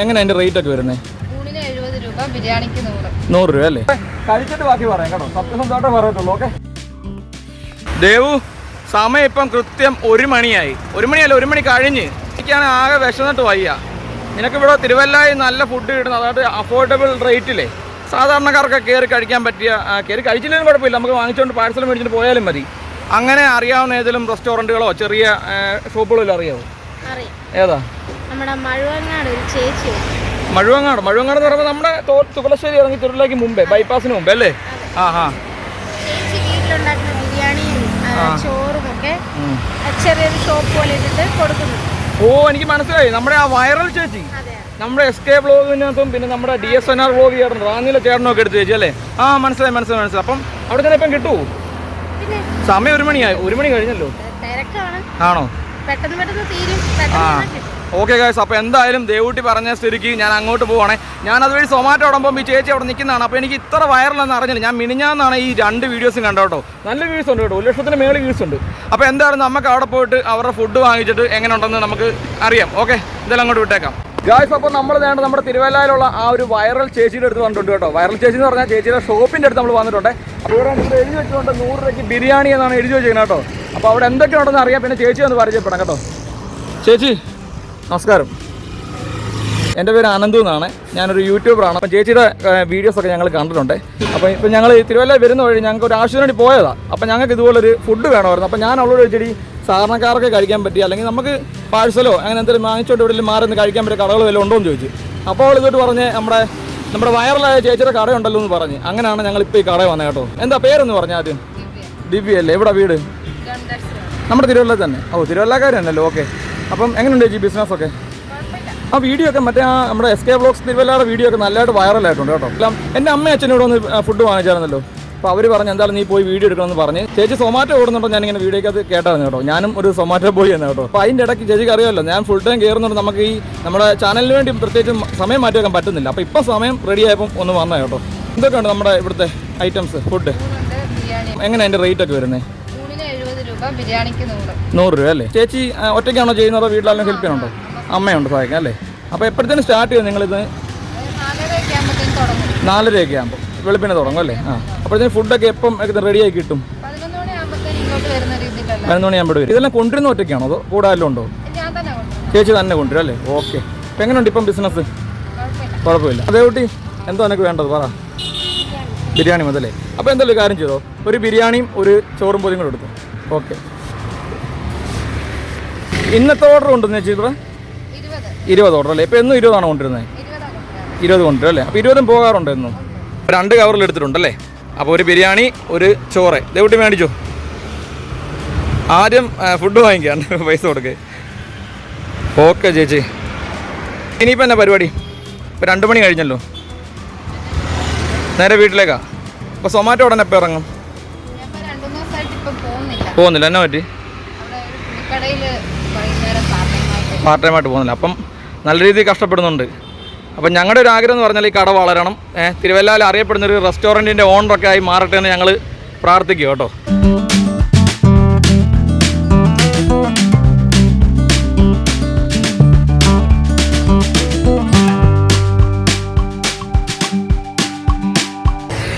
എങ്ങനെ അതിന്റെ റേറ്റ് ഒക്കെ വരുന്നത് ഊണിന് എഴുപത് രൂപ ബിരിയാണിക്ക് നൂറ്. നൂറ് രൂപ അല്ലേ? കഴിച്ചിട്ട് ബാക്കി പറയാം കേട്ടോ. സത്യസന്ധമായിട്ടേ പറയത്തുള്ളൂ ഓക്കെ? ദേവു സമയം ഇപ്പം കൃത്യം ഒരു മണിയായി. ഒരു മണിയല്ല ഒരു മണി കഴിഞ്ഞ്. എനിക്കാണ് ആകെ വിശന്നിട്ട് വയ്യ. നിനക്കിവിടെ തിരുവല്ലായി നല്ല ഫുഡ് കിട്ടുന്ന അതായത് അഫോർഡബിൾ റേറ്റിലെ സാധാരണക്കാർക്ക് കയറി കഴിക്കാൻ പറ്റിയ കയറി കഴിച്ചില്ലെങ്കിലും കുഴപ്പമില്ല. നമുക്ക് വാങ്ങിച്ചുകൊണ്ട് പാഴ്സൽ മേടിച്ചിട്ട് പോയാലും മതി. അങ്ങനെ അറിയാവുന്ന ഏതെങ്കിലും റെസ്റ്റോറന്റുകളോ ചെറിയ ഷോപ്പുകളോ അറിയാവോ? അറിയാം. ഏതാ? നമ്മുടെ മഴുവങ്ങാട് ഒരു ചേച്ചി മഴുവങ്ങാട്. മഴുവങ്ങാട് എന്ന് പറയുമ്പോൾ നമ്മുടെ തുകലശ്ശേരി ഇറങ്ങി തിരുവല്ലയ്ക്ക് മുമ്പേ ബൈപ്പാസിന് മുമ്പേ അല്ലേ? ആ ആ. ചേച്ചി വീട്ടിലുണ്ടാക്കുന്ന ബിരിയാണിയും ആ, ചോറും ഒക്കെ ചെറിയൊരു ഷോപ്പ് പോലെ ഇട്ടിട്ട് കൊടുക്കുന്നു ഓ എനിക്ക് മനസ്സിലായി. നമ്മുടെ ആ വൈറൽ ചേച്ചി. നമ്മുടെ എസ് കെ ബ്ലോഗിനകത്തും പിന്നെ നമ്മുടെ D S N R vlog ചേട്ടൻ റാന്നിയിലെ ചേട്ടനൊക്കെ എടുത്ത് ചേച്ചി അല്ലേ? ആ മനസ്സിലായി മനസ്സിലായി മനസ്സിലായി. അപ്പം അവിടെ തന്നെ ഇപ്പം കിട്ടുമോ സമയം ഒരു മണിയായി. ഒരു മണി കഴിഞ്ഞല്ലോ. ആണോ? പെട്ടെന്ന് പെട്ടെന്ന് തീരും. ഓക്കെ ഗായ്സ് അപ്പോൾ എന്തായാലും ദേവൂട്ടി പറഞ്ഞ സ്ഥിതിക്ക് ഞാൻ അങ്ങോട്ട് പോവാണേ. ഞാൻ അതുവഴി സൊമാറ്റോ ഉടമ്പം ഈ ചേച്ചി അവിടെ നിൽക്കുന്നതാണ്. അപ്പോൾ എനിക്ക് ഇത്ര വൈറലെന്ന് അറിഞ്ഞില്ല. ഞാൻ മിനിഞ്ഞാന്നാണ് ഈ രണ്ട് വീഡിയോസും കണ്ടോ കേട്ടോ. നല്ല വ്യൂസ് ഉണ്ട് കേട്ടോ. ഒരു ലക്ഷത്തിന് മേളിൽ വ്യൂസ് ഉണ്ട്. അപ്പോൾ എന്തായാലും നമുക്ക് അവിടെ പോയിട്ട് അവരുടെ ഫുഡ് വാങ്ങിച്ചിട്ട് എങ്ങനെ ഉണ്ടെന്ന് നമുക്ക് അറിയാം. ഓക്കെ എന്തായാലും അങ്ങോട്ട് വിട്ടേക്കാം. ഗായ്സ് അപ്പോൾ നമ്മൾ വേണ്ട നമ്മുടെ തിരുവല്ലയിലുള്ള ആ ഒരു വൈറൽ ചേച്ചിയുടെ അടുത്ത് വന്നിട്ടുണ്ട് കേട്ടോ. വൈറൽ ചേച്ചി എന്ന് പറഞ്ഞാൽ ചേച്ചിയുടെ ഷോപ്പിന്റെ അടുത്ത് നമ്മൾ വന്നിട്ടുണ്ട്. അപ്പോൾ ഇവിടെ എഴുതി വെച്ചുകൊണ്ട് നൂറ് രൂപയ്ക്ക് ബിരിയാണി എന്നാണ് എഴുതി വെച്ചിരിക്കുന്നത് കേട്ടോ. അപ്പോൾ അവിടെ എന്തൊക്കെ ഉണ്ടെന്ന് അറിയാം. പിന്നെ ചേച്ചി ഒന്ന് പരിചയപ്പെടാം കേട്ടോ. ചേച്ചി നമസ്കാരം. എന്റെ പേര് ആനന്ദു എന്നാണ്. ഞാനൊരു യൂട്യൂബറാണ്. അപ്പം ചേച്ചിയുടെ വീഡിയോസൊക്കെ ഞങ്ങൾ കണ്ടിട്ടുണ്ട്. അപ്പോൾ ഇപ്പം ഞങ്ങൾ തിരുവല്ല വരുന്ന വഴി ഞങ്ങൾക്ക് ഒരു ആവശ്യത്തിന് വേണ്ടി പോയതാണ് അപ്പം ഞങ്ങൾക്ക് ഇതുപോലൊരു ഫുഡ് വേണമായിരുന്നു. അപ്പം ഞാൻ അവളോട് ചെടി സാധാരണക്കാർക്ക് കഴിക്കാൻ പറ്റിയ അല്ലെങ്കിൽ നമുക്ക് പാഴ്സലോ അങ്ങനെ എന്തെങ്കിലും വാങ്ങിച്ചോട്ട് ഇവിടെ മാറി നിന്ന് കഴിക്കാൻ പറ്റിയ കടകൾ വല്ലതും ഉണ്ടോ എന്ന് ചോദിച്ചു. അപ്പോൾ അവൾ ഇതോട്ട് പറഞ്ഞ് നമ്മുടെ നമ്മുടെ വൈറലായ ചേച്ചിയുടെ കടയുണ്ടല്ലോ എന്ന് പറഞ്ഞ്. അങ്ങനെയാണ് ഞങ്ങൾ ഇപ്പോൾ ഈ കട വന്നത് കേട്ടോ. എന്താ പേരെന്ന് പറഞ്ഞാൽ ആദ്യം? ദിവ്യ. അല്ലേ എവിടെ വീട്? നമ്മുടെ തിരുവല്ല തന്നെ. ഓ തിരുവല്ലക്കാരനല്ലോ ഓക്കെ. അപ്പം എങ്ങനെയുണ്ട് ചേച്ചി ബിസിനസ് ഒക്കെ ആ വീഡിയോ ഒക്കെ മറ്റേ ആ നമ്മുടെ എസ് കെ ബ്ലോഗ്സ് തിരുവല്ലയുടെ വീഡിയോ ഒക്കെ നല്ലതായിട്ട് വൈറലായിട്ടുണ്ട് കേട്ടോ. എല്ലാം എന്റെ അമ്മ അച്ഛനോട് ഒന്ന് ഫുഡ് വാങ്ങിച്ചായിരുന്നല്ലോ. അപ്പോൾ അവർ പറഞ്ഞു എന്തായാലും നീ പോയി വീഡിയോ എടുക്കണമെന്ന് പറഞ്ഞ് ചേച്ചി സൊമാറ്റോ ഓടുന്നുണ്ടോ ഞാനിങ്ങനെ വീഡിയോക്കകത്ത് കേട്ടായിരുന്നു കേട്ടോ. ഞാനും ഒരു സൊമാറ്റോ പോയി എന്ന് കേട്ടോ. അപ്പോൾ അതിന്റെ ഇടയ്ക്ക് ചേച്ചിക്ക് അറിയാമല്ലോ ഞാൻ ഫുൾ ടൈം കയറുന്നുണ്ട് നമുക്ക് ഈ നമ്മുടെ ചാനലിന് വേണ്ടി പ്രത്യേകിച്ച് സമയം മാറ്റി വെക്കാൻ പറ്റുന്നില്ല. അപ്പോൾ ഇപ്പം സമയം റെഡി ആയപ്പം ഒന്ന് വന്നേ കേട്ടോ. എന്തൊക്കെയുണ്ട് നമ്മുടെ ഇവിടുത്തെ ഐറ്റംസ് ഫുഡ് എങ്ങനെയാണ് അതിന്റെ റേറ്റ് ഒക്കെ വരുന്നത് ബിരിയാണിക്ക് നൂറ്. നൂറ് രൂപ അല്ലേ? ചേച്ചി ഒറ്റയ്ക്കാണോ ചെയ്യുന്നത് വീട്ടിലാലും ഹെൽപ്പ് ചെയ്യണോ അമ്മയുണ്ട് സഹായിക്കാൻ അല്ലേ? അപ്പോൾ എപ്പോഴത്തേനും സ്റ്റാർട്ട് ചെയ്യും നിങ്ങളിത്? നാലരയൊക്കെ ആകുമ്പോൾ വെളുപ്പിനെ തുടങ്ങും അല്ലേ? ആ. അപ്പോഴത്തേനും ഫുഡൊക്കെ എപ്പം റെഡിയായി കിട്ടും? പതിനൊന്ന് മണിയാകുമ്പോൾ വരും. ഇതെല്ലാം കൊണ്ടുവരുന്ന ഒറ്റയ്ക്കാണോ അതോ ഉണ്ടോ? ഞാൻ തന്നെ കൊണ്ടുവരും. ചേച്ചി തന്നെ കൊണ്ടുവരും അല്ലേ? ഓക്കെ. അപ്പം എങ്ങനെയുണ്ട് ഇപ്പം ബിസിനസ് കുഴപ്പമില്ല. കുഴപ്പമില്ല. അതേ കുട്ടി എന്തോ എനിക്ക് വേണ്ടത് പറ. ബിരിയാണി. മുതലേ. അപ്പോൾ എന്തായാലും കാര്യം ചെയ്തോ? ഒരു ബിരിയാണിയും ഒരു ചോറും പൊതിയും കൂടെ എടുത്തു? ഓക്കെ. ഇന്നത്തെ ഓർഡർ കൊണ്ടുവന്ന് ചേച്ചി ഇവിടെ ഇരുപത് ഓർഡർ അല്ലേ? ഇപ്പം എന്നും ഇരുപതാണോ കൊണ്ടിരുന്നത് ഇരുപതാണ് കൊണ്ടിരുന്നത് ഇരുപത് കൊണ്ടുവരും അല്ലേ? അപ്പോൾ ഇരുപതും പോകാറുണ്ട് എന്നും. രണ്ട് കവറിൽ എടുത്തിട്ടുണ്ടല്ലേ അപ്പോൾ ഒരു ബിരിയാണി ഒരു ചോറ്. ദേവുട്ടി മേടിച്ചോ. ആദ്യം ഫുഡ് വാങ്ങിക്കാൻ പൈസ കൊടുക്കേ. ഓക്കെ ചേച്ചി. ഇനിയിപ്പോൾ എന്നാ പരിപാടി? ഇപ്പോൾ രണ്ട് മണി കഴിഞ്ഞല്ലോ. നേരെ വീട്ടിലേക്കാ. അപ്പോൾ സൊമാറ്റോ ഉടനെ എപ്പോൾ ഇറങ്ങും? പോകുന്നില്ല. എന്നാ പറ്റി? പാർട്ട് ടൈമായിട്ട് പോകുന്നില്ല. അപ്പം നല്ല രീതിയിൽ കഷ്ടപ്പെടുന്നുണ്ട്. അപ്പം ഞങ്ങളുടെ ഒരു ആഗ്രഹം എന്ന് പറഞ്ഞാൽ ഈ കട വളരണം. തിരുവല്ലയിൽ അറിയപ്പെടുന്ന ഒരു റെസ്റ്റോറന്റിന്റെ ഓണറൊക്കെ ആയി മാറട്ടെ എന്ന് ഞങ്ങൾ പ്രാർത്ഥിക്കുക കേട്ടോ.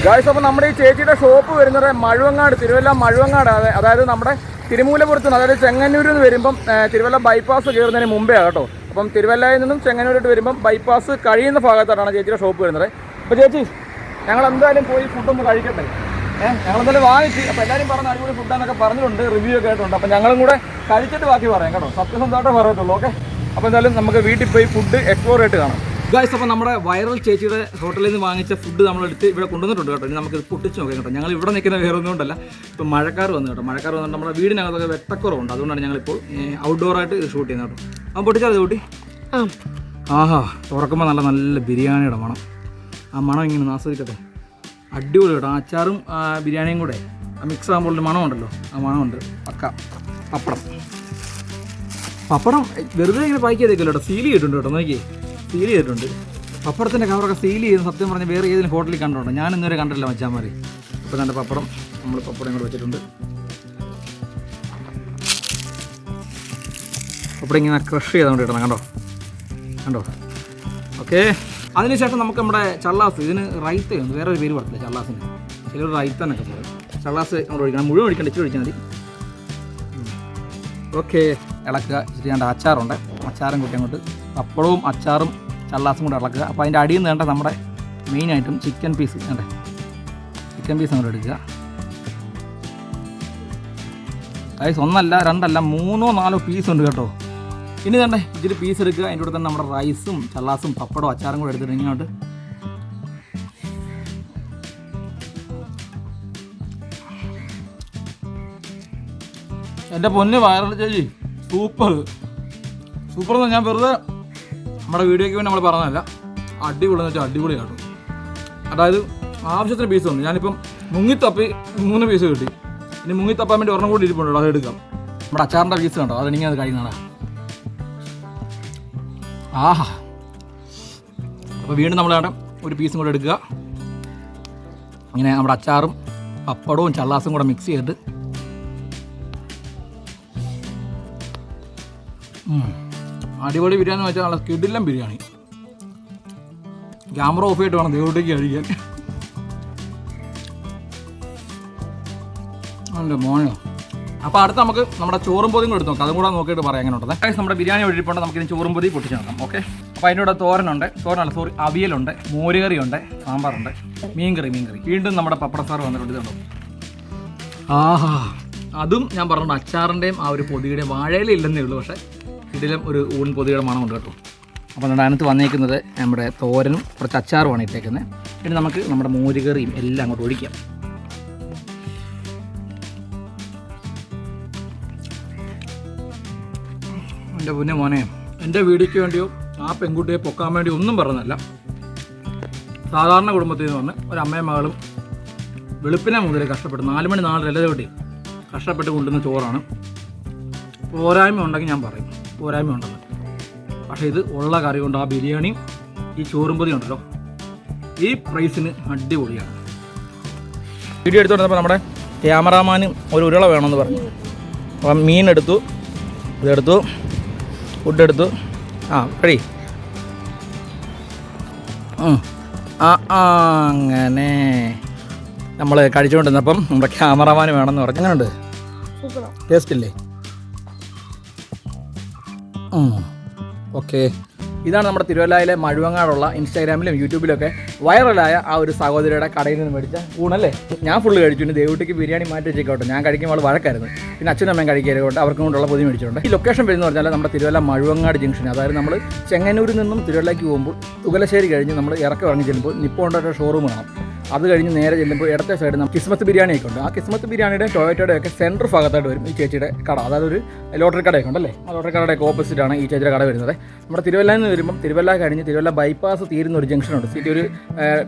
ഗായ്സ് അപ്പോൾ നമ്മുടെ ഈ ചേച്ചിയുടെ ഷോപ്പ് വരുന്നത് മഴുവങ്ങാട് തിരുവല്ല മഴുവങ്ങാട്. അതെ അതായത് നമ്മുടെ തിരുമൂലപുരത്ത് നിന്ന് അതായത് ചെങ്ങന്നൂരിൽ നിന്ന് വരുമ്പം തിരുവല്ല ബൈപ്പാസ് കയറുന്നതിന് മുമ്പേ കേട്ടോ. അപ്പം തിരുവല്ലയിൽ നിന്നും ചെങ്ങന്നൂരിട്ട് വരുമ്പം ബൈപ്പാസ് കഴിയുന്ന ഭാഗത്തായിട്ടാണ് ചേച്ചിയുടെ ഷോപ്പ് വരുന്നത്. അപ്പോൾ ചേച്ചി ഞങ്ങൾ എന്തായാലും പോയി ഫുഡൊന്ന് കഴിക്കട്ടെ. ഏഹ് ഞങ്ങളെന്തായാലും വാങ്ങിച്ച് അപ്പോൾ എല്ലാവരും പറഞ്ഞ അടിപൊളി ഫുഡാന്നൊക്കെ പറഞ്ഞിട്ടുണ്ട് റിവ്യൂ ഒക്കെ ആയിട്ടുണ്ട്. അപ്പോൾ ഞങ്ങളും കൂടെ കഴിച്ചിട്ട് ബാക്കി പറയാം കേട്ടോ. സത്യസന്ധമായിട്ടേ പറയത്തുള്ളൂ ഓക്കെ അപ്പോൾ എന്തായാലും നമുക്ക് വീട്ടിൽ പോയി ഫുഡ് എക്സ്പ്ലോർ ആയിട്ട് കാണാം. ഗായ്സ് അപ്പോൾ നമ്മുടെ വൈറൽ ചേച്ചിയുടെ ഹോട്ടലിൽ നിന്ന് വാങ്ങിച്ച ഫുഡ് നമ്മളെടുത്ത് ഇവിടെ കൊണ്ടുവന്നിട്ടുണ്ട് കേട്ടോ. ഇനി നമുക്കിത് പൊട്ടിച്ച് നോക്കാം കേട്ടോ. ഞങ്ങൾ ഇവിടെ നിൽക്കുന്ന വേറെ ഒന്നും കൊണ്ടല്ല. ഇപ്പോൾ മഴക്കാർ വന്നു കേട്ടോ. മഴക്കാർ വന്നിട്ട് നമ്മുടെ വീടിനകത്തൊക്കെ വെട്ടക്കുറവുണ്ട്. അതുകൊണ്ടാണ് ഞങ്ങളിപ്പോൾ ഔട്ട്ഡോർ ആയിട്ട് ഇത് ഷൂട്ട് ചെയ്യുന്നത് കേട്ടോ. അപ്പോൾ പൊട്ടിച്ചാൽ കൂട്ടി. ആഹാ തുറക്കുമ്പോൾ നല്ല നല്ല ബിരിയാണിയുടെ മണം. ആ മണം ഇങ്ങനെ ആസ്വദിക്കട്ടെ. അടിപൊളി കേട്ടോ. ആ അച്ചാറും ആ ബിരിയാണിയും കൂടെ. മിക്സ് ആകുമ്പോൾ മണമുണ്ടല്ലോ ആ മണമുണ്ട് പക്ക. പപ്പടം. പപ്പടം വെറുതെ ഇങ്ങനെ പാക്ക് ചെയ്തേക്കല്ലോ കേട്ടോ. സീൽ ചെയ്തിട്ടുണ്ട് കേട്ടോ. നോക്കിയേ. സീൽ ചെയ്തിട്ടുണ്ട്. പപ്പടത്തിന്റെ കവറൊക്കെ സീൽ ചെയ്ത് സത്യം പറഞ്ഞ് വേറെ ഏതെങ്കിലും ഹോട്ടലിൽ കണ്ടിട്ടുണ്ട്? ഞാൻ ഇന്നുവരെ കണ്ടില്ല മച്ചാമാരി അപ്പോൾ തന്നെ പപ്പടം നമ്മൾ പപ്പടം ഇങ്ങോട്ട് വെച്ചിട്ടുണ്ട്. പപ്പടം ഇങ്ങനെ ക്രഷ് ചെയ്തുകൊണ്ട് ഇടണം കണ്ടോ? കണ്ടോ? ഓക്കെ അതിനുശേഷം നമുക്ക് നമ്മുടെ ചള്ളാസ് ഇതിന് റൈത്തയുണ്ട് വേറെ ഒരു പേര് പറഞ്ഞില്ല ചള്ളാസിന്. ചിലർ റൈത്ത എന്നൊക്കെ പറയും ചള്ളാസ് നമ്മൾ ഒഴിക്കണം. മുഴുവൻ ഒഴിക്കണം ഇച്ചിരി ഒഴിച്ചാൽ മതി. ഓക്കെ ഇളക്കുക. ഇച്ചിരി ഞാൻ അച്ചാറുണ്ട്. അച്ചാറും കൂട്ടി അങ്ങോട്ട് പപ്പടവും അച്ചാറും ചള്ളാസും കൂടെ ഇളക്കുക. അപ്പോൾ അതിന്റെ അടിയിൽ നിന്ന് വേണ്ട നമ്മുടെ മെയിനായിട്ടും ചിക്കൻ പീസ് വേണ്ടേ ചിക്കൻ പീസ് അങ്ങോട്ട് എടുക്കുക. റൈസ് ഒന്നല്ല രണ്ടല്ല മൂന്നോ നാലോ പീസ് ഉണ്ട് കേട്ടോ. ഇനി കണ്ടേ ഇച്ചിരി പീസ് എടുക്കുക. അതിന്റെ കൂടെ തന്നെ നമ്മുടെ റൈസും ചള്ളാസും പപ്പടവും അച്ചാറും കൂടെ എടുത്തിട്ട് ഇങ്ങോട്ട് എന്റെ പൊന്ന് വയറൽ ചേച്ചി സൂപ്പർ. സൂപ്പർ ഞാൻ വെറുതെ നമ്മുടെ വീഡിയോയ്ക്ക് വേണ്ടി നമ്മൾ പറഞ്ഞതല്ല. അടിപൊളി എന്ന് വെച്ചാൽ അടിപൊളി കേട്ടോ അതായത് ആവശ്യത്തിന് പീസ് ഉണ്ട് ഞാനിപ്പം മുങ്ങിത്തപ്പി മൂന്ന് പീസ് കിട്ടി. ഇനി മുങ്ങിത്തപ്പാൻ വേണ്ടി ഒരെണ്ണം കൂടി ഇരിപ്പുണ്ടോ അത് എടുക്കാം. നമ്മുടെ അച്ചാറിന്റെ പീസ് കണ്ടോ? അതെനിക്ക് അത് കഴിയുന്നതാണ് ആഹാ. അപ്പോൾ വീണ്ടും നമ്മൾ വേണ്ട ഒരു പീസും കൂടെ എടുക്കുക. ഇങ്ങനെ നമ്മുടെ അച്ചാറും പപ്പടവും ചള്ളാസും കൂടെ മിക്സ് ചെയ്തിട്ട്. അടിപൊളി ബിരിയാണി എന്ന് വെച്ചാൽ നല്ല കിടിലം ബിരിയാണി. ക്യാമറ ഓഫ് ചെയ്തിട്ട് വേണം ദൈവത്തേക്ക് കഴിക്കാൻ എന്റെ മോനോ. അപ്പോൾ അടുത്ത് നമുക്ക് നമ്മുടെ ചോറും പൊതിയും കൂടെ എടുത്ത് നോക്കാം. അതും കൂടെ നോക്കിയിട്ട് പറയാം എങ്ങനെ ഉണ്ടത് Guys, നമ്മുടെ ബിരിയാണി ഒഴിപ്പോണ്ട് നമുക്ക് ഇനി ചോറും പൊതി പൊട്ടിച്ച് നോക്കാം. ഓക്കെ അപ്പോൾ അതിന്റെ കൂടെ തോരനുണ്ട്. തോരനല്ല സോറി അവിയലുണ്ട്. മോരുകറിയുണ്ട്. സാമ്പാറുണ്ട്. മീൻകറി മീൻകറി. വീണ്ടും നമ്മുടെ പപ്പട സാറ് വന്നിട്ടുണ്ട്. ഇതുണ്ടോ ആഹാ. അതും ഞാൻ പറഞ്ഞിട്ടുണ്ട് അച്ചാറിന്റെയും ആ ഒരു പൊതിയുടെയും വാഴയിലില്ലെന്നേ ഉള്ളൂ. പക്ഷേ ഇതിലും ഒരു ഊൺ പൊതിയുടെ മണമുണ്ട് കേട്ടോ. അപ്പോൾ നമ്മുടെ അതിനകത്ത് വന്നേക്കുന്നത് നമ്മുടെ തോരനും കുറച്ച് അച്ചാറുമാണ് ഇട്ടേക്കുന്നത്. പിന്നെ നമുക്ക് നമ്മുടെ മോരുകറിയും എല്ലാം അങ്ങോട്ട് ഒഴിക്കാം. എന്റെ പൊന്നെ മോനെ എന്റെ വീടിക്ക് വേണ്ടിയോ ആ പെൺകുട്ടിയെ പൊക്കാൻ വേണ്ടി ഒന്നും പറഞ്ഞല്ല സാധാരണ കുടുംബത്തിൽ നിന്ന് വന്ന് ഒരമ്മയും മകളും വെളുപ്പിനെ മുതൽ കഷ്ടപ്പെട്ട് നാല് മണി നാലര തൊട്ടി കഷ്ടപ്പെട്ട് കൊണ്ടുവന്ന ചോറാണ്. പോരായ്മ ഉണ്ടെങ്കിൽ ഞാൻ പറയും. പോരായ്മ ഉണ്ടല്ലോ പക്ഷേ ഇത് ഉള്ള കറി കൊണ്ട് ആ ബിരിയാണിയും ഈ ചോറും പൊതി ഉണ്ടല്ലോ. ഈ പ്രൈസിന് അടിപൊളിയാണ്. വീഡിയോ എടുത്തു എടുത്തുകൊണ്ടപ്പോൾ നമ്മുടെ ക്യാമറാമാനും ഒരു ഉരുള വേണമെന്ന് പറഞ്ഞു. അപ്പം മീൻ എടുത്തു ഇതെടുത്തു ഫുഡ് എടുത്തു. ആ റെഡി ആ ആ അങ്ങനെ. നമ്മൾ കഴിച്ചുകൊണ്ടിരുന്നപ്പം നമ്മുടെ ക്യാമറമാൻ വേണമെന്ന് പറഞ്ഞു. അങ്ങനെയുണ്ട് ടേസ്റ്റ് ഇല്ലേ? ഓക്കെ. ഇതാണ് നമ്മുടെ തിരുവല്ലയിലെ മഴുവങ്ങാടുള്ള ഇൻസ്റ്റാഗ്രാമിലും യൂട്യൂബിലൊക്കെ വൈറലായ ആ ഒരു സഹോദരിയുടെ കടയിൽ നിന്ന് മേടിച്ച ഊണല്ലേ? ഞാൻ ഫുള്ള് കഴിച്ചു. ഇനി ദേവുട്ടിക്ക് ബിരിയാണി മാറ്റി വെച്ചേക്കോട്ടെ ഞാൻ കഴിക്കുമ്പോൾ വഴക്കായിരുന്നു. പിന്നെ അച്ഛനും അമ്മയും കഴിക്കരുത് അവർക്കും കൊണ്ടുള്ള പൊതി മേടിച്ചിട്ടുണ്ട്. ഈ ലൊക്കേഷൻ വരുന്ന പറഞ്ഞാൽ നമ്മുടെ തിരുവല്ല മഴുവങ്ങാട് ജംഗ്ഷൻ അതായത് നമ്മൾ ചെങ്ങന്നൂരിൽ നിന്നും തിരുവല്ലയ്ക്ക് പോകുമ്പോൾ തുകലശ്ശേരി കഴിഞ്ഞ് നമ്മൾ ഇറക്കി ഇറങ്ങി ചെല്ലുമ്പോൾ നിപ്പോണ്ടൊരു ഷോറൂം കാണാം. അത് കഴിഞ്ഞ് നേരെ ചെല്ലുമ്പോൾ ഇടത്തെ സൈഡിൽ നമുക്ക് ക്രിസ്മസ് ബിരിയാണി ഒക്കെ ഉണ്ട്. ആ ക്രിസ്മസ് ബിരിയാണിയുടെ ടൊയറ്റോയുടെ ഒക്കെ സെന്റർ ഭാഗത്തായിട്ട് വരും ഈ ചേച്ചിയുടെ കട. അതായത് ഒരു ലോട്ടറി കടയൊക്കെ ഉണ്ടല്ലേ? ആ ലോട്ടറി കടയുടെ ഓപ്പോസിറ്റ് ആണ് ഈ ചേച്ചിയുടെ കട വരുന്നത്. നമ്മുടെ തിരുവല്ല നിന്ന് വരുമ്പോൾ തിരുവല്ല കഴിഞ്ഞ് തിരുവല്ല ബൈപ്പാസ് തീരുന്ന ഒരു ജംഗ്ഷൻ ഉണ്ട്. സിറ്റി ഒരു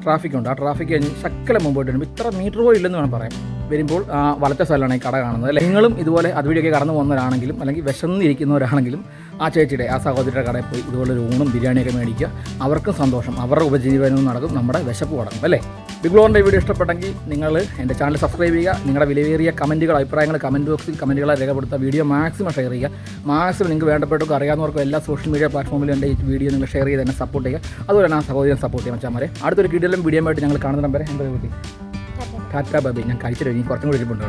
ട്രാഫിക് ഉണ്ട്. ആ ട്രാഫിക് കഴിഞ്ഞ് ശക്കല മുമ്പോട്ട് വരുമ്പോൾ ഇത്ര മീറ്റർ പോലും ഇല്ലെന്ന് വേണം പറയാം വരുമ്പോൾ വലത്തെ സ്ഥലമാണ് ഈ കട കാണുന്നത് അല്ലെ? നിങ്ങളും ഇതുപോലെ അതുവഴിയൊക്കെ കടന്നു പോകുന്നവരാണെങ്കിലും അല്ലെങ്കിൽ വിശന്നിരിക്കുന്നവരാണെങ്കിലും ആ ചേച്ചിയുടെ ആ സഹോദരിയുടെ കടയിൽ പോയി ഇതുപോലെ ഒരു ഊണും ബിരിയാണിയൊക്കെ മേടിക്കുക. അവർക്കും സന്തോഷം. അവരുടെ ഉപജീവനവും നടക്കും. നമ്മുടെ വിശപ്പ് അടങ്ങും അല്ലേ? ബിഗ് ബ്ലോറിന്റെ വീഡിയോ ഇഷ്ടപ്പെട്ടെങ്കിൽ നിങ്ങൾ എന്റെ ചാനൽ സബ്സ്ക്രൈബ് ചെയ്യുക നിങ്ങളുടെ വിലയേറിയ കമന്റുകൾ അഭിപ്രായങ്ങൾ കമന്റ് ബോക്സിൽ കമന്റുകളെ രേഖപ്പെടുത്തുക വീഡിയോ മാക്സിമം ഷെയർ ചെയ്യുക. മാക്സിമം നിങ്ങൾക്ക് വേണ്ടപ്പെട്ടവർക്ക് അറിയാവുന്നവർക്കും എല്ലാ സോഷ്യൽ മീഡിയ പ്ലാറ്റ്ഫോമിലും എന്റെ ഈ വീഡിയോ നിങ്ങൾ ഷെയർ ചെയ്ത് എന്നെ സപ്പോർട്ട് ചെയ്യുക. അതുപോലെ തന്നെ ആ സഹോദരൻ സപ്പോർട്ട് ചെയ്യാൻ വെച്ചാൽ അടുത്തൊരു കിടിലും വീഡിയോ ആയിട്ട് ഞങ്ങൾ കാണുന്ന നമ്പർ എന്റെ വീട്ടിൽ ടാറ്റ ബബി. ഞാൻ കഴിച്ചിട്ട് ഇനി കുറച്ചും കൂടി ഇരിപ്പുണ്ട് കേട്ടോ.